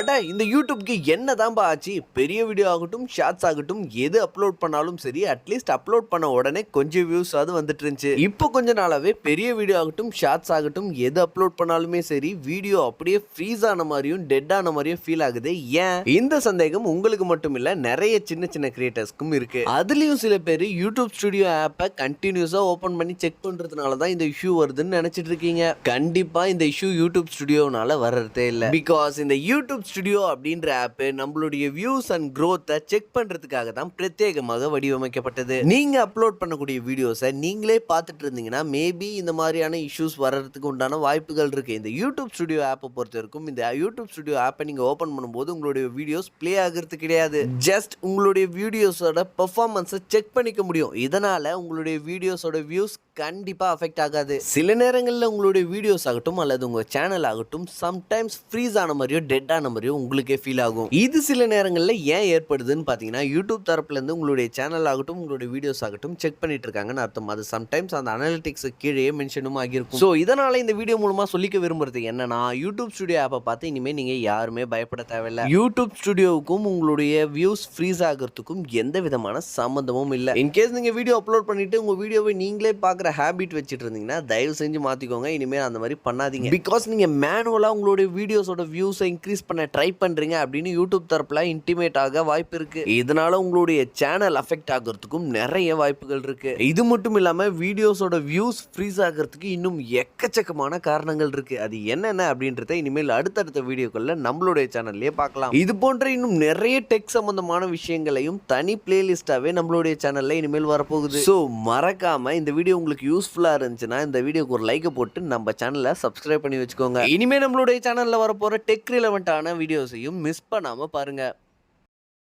அட இந்த யூடியூப்க்கு என்னதான்பா ஆச்சு? பெரிய வீடியோ ஆகட்டும் ஷார்ட்ஸ் ஆகட்டும் எது அப்லோட் பண்ணாலும் சரி அட்லீஸ்ட் அப்லோட் பண்ண உடனே கொஞ்சம் வியூஸ் அது வந்துட்டு இருந்துச்சு இப்போ கொஞ்ச நாளாவே பெரிய வீடியோ ஆகட்டும் ஷார்ட்ஸ் ஆகட்டும் எது அப்லோட் பண்ணாலுமே சரி வீடியோ அப்படியே ஃப்ரீஸ் ஆன மாதிரியும் டெட் ஆன மாதிரியும் ஃபீல் ஆகுது. ஏன்? இந்த சந்தேகம் உங்களுக்கு மட்டும் இல்ல நிறைய சின்ன சின்ன கிரியேட்டர்ஸ்க்கும் இருக்கு. அதுலயும் சில பேர் யூடியூப் ஸ்டுடியோ ஆப்பை கண்டினியூஸா ஓபன் பண்ணி செக் பண்றதுனால தான் இந்த இஷ்யூ வருதுன்னு நினைச்சிட்டு இருக்கீங்க. கண்டிப்பா இந்த இஷ்யூ யூடியூப் ஸ்டுடியோனால வர்றதே இல்லை. பிகாஸ் இந்த யூடியூப் ஸ்டுடியோ அப்படின்ற ஆப் நம்மளுடைய வியூஸ் அண்ட் க்ரோத்தை செக் பண்ணுறதுக்காக தான் பிரத்யேகமாக வடிவமைக்கப்பட்டது. நீங்கள் அப்லோட் பண்ணக்கூடிய வீடியோஸை நீங்களே பார்த்துட்டு இருந்தீங்கன்னா மேபி இந்த மாதிரியான இஷ்யூஸ் வர்றதுக்கு உண்டான வாய்ப்புகள் இருக்குது இந்த யூடியூப் ஸ்டுடியோ ஆப்பை பொறுத்த வரைக்கும் இந்த யூடியூப் ஸ்டுடியோ ஆப்பை நீங்கள் ஓப்பன் பண்ணும்போது உங்களுடைய வீடியோஸ் ப்ளே ஆகிறது கிடையாது. ஜஸ்ட் உங்களுடைய வீடியோஸோட பெர்ஃபார்மன்ஸை செக் பண்ணிக்க முடியும். இதனால் உங்களுடைய வீடியோஸோட வியூஸ் கண்டிப்பாக அஃபெக்ட் ஆகாது. சில நேரங்களில் உங்களுடைய வீடியோஸ் ஆகட்டும் அல்லது உங்கள் சேனல் ஆகட்டும் சம்டைம்ஸ் ஃப்ரீஸ் ஆன மாதிரியோ டெட் ஆன மாதிரியோ உங்களுக்கே ஃபீல் ஆகும். இது சில நேரங்களில் ஏன் ஏற்படுதுன்னு பார்த்தீங்கன்னா யூடியூப் தரப்புல இருந்து உங்களுடைய சேனல் ஆகட்டும் உங்களுடைய வீடியோஸ் ஆகட்டும் செக் பண்ணிட்டு இருக்காங்கன்னு அர்த்தம். அது சம்டைம்ஸ் அந்த அனாலிட்டிக்ஸ் கீழே மென்ஷனும் ஆகியிருக்கும். ஸோ இதனால இந்த வீடியோ மூலமா சொல்லிக்க விரும்புறது என்னன்னா யூடியூப் ஸ்டுடியோ ஆப்பை பார்த்து இனிமேல் நீங்க யாருமே பயப்பட தேவையில்ல. யூடியூப் ஸ்டுடியோவுக்கும் உங்களுடைய வியூஸ் ஃப்ரீஸ் ஆகிறதுக்கும் எந்த விதமான சம்மந்தமும் இல்லை. இன்கேஸ் நீங்க வீடியோ அப்லோட் பண்ணிட்டு உங்க வீடியோவை நீங்களே பார்க்குற ஹேபிட் வச்சுட்டு இருந்தீங்கன்னா தயவு செஞ்சு மாத்திக்கோங்க. இனிமேல் அந்த மாதிரி பண்ணாதீங்க. பிகாஸ் நீங்க மேனுவலாக உங்களுடைய வீடியோஸோட வியூஸை இன்க்ரீஸ் பண்ண ட்ரை பண்ணுறீங்க அப்படின்னு யூடியூப் தரப்பில் இன்டிமேட் ஆக வாய்ப்பு இருக்குது இதனால் உங்களுடைய சேனல் அஃபெக்ட் ஆகிறதுக்கும் நிறைய வாய்ப்புகள் இருக்குது இது மட்டும் இல்லாமல் வீடியோஸோட வியூஸ் ஃப்ரீஸ் ஆகிறதுக்கு இன்னும் எக்கச்சக்கமான காரணங்கள் இருக்குது அது என்னென்ன அப்படின்றத இனிமேல் அடுத்தடுத்த வீடியோக்களில் நம்மளுடைய சேனல்லையே பார்க்கலாம். இது போன்ற இன்னும் நிறைய டெக் சம்பந்தமான விஷயங்களையும் தனி பிளேலிஸ்டாவே நம்மளுடைய சேனலில் இனிமேல் வரப்போகுது. ஸோ மறக்காமல் இந்த வீடியோ உங்களுக்கு யூஸ்ஃபுல்லாக இருந்துச்சுன்னா இந்த வீடியோக்கு ஒரு லைக்கை போட்டு நம்ம சேனலை சப்ஸ்கிரைப் பண்ணி வச்சுக்கோங்க. இனிமேல் நம்மளுடைய சேனலில் வரப்போகிற டெக் ரிலவெண்ட்டான வீடியோஸையும் மிஸ் பண்ணாம பாருங்க.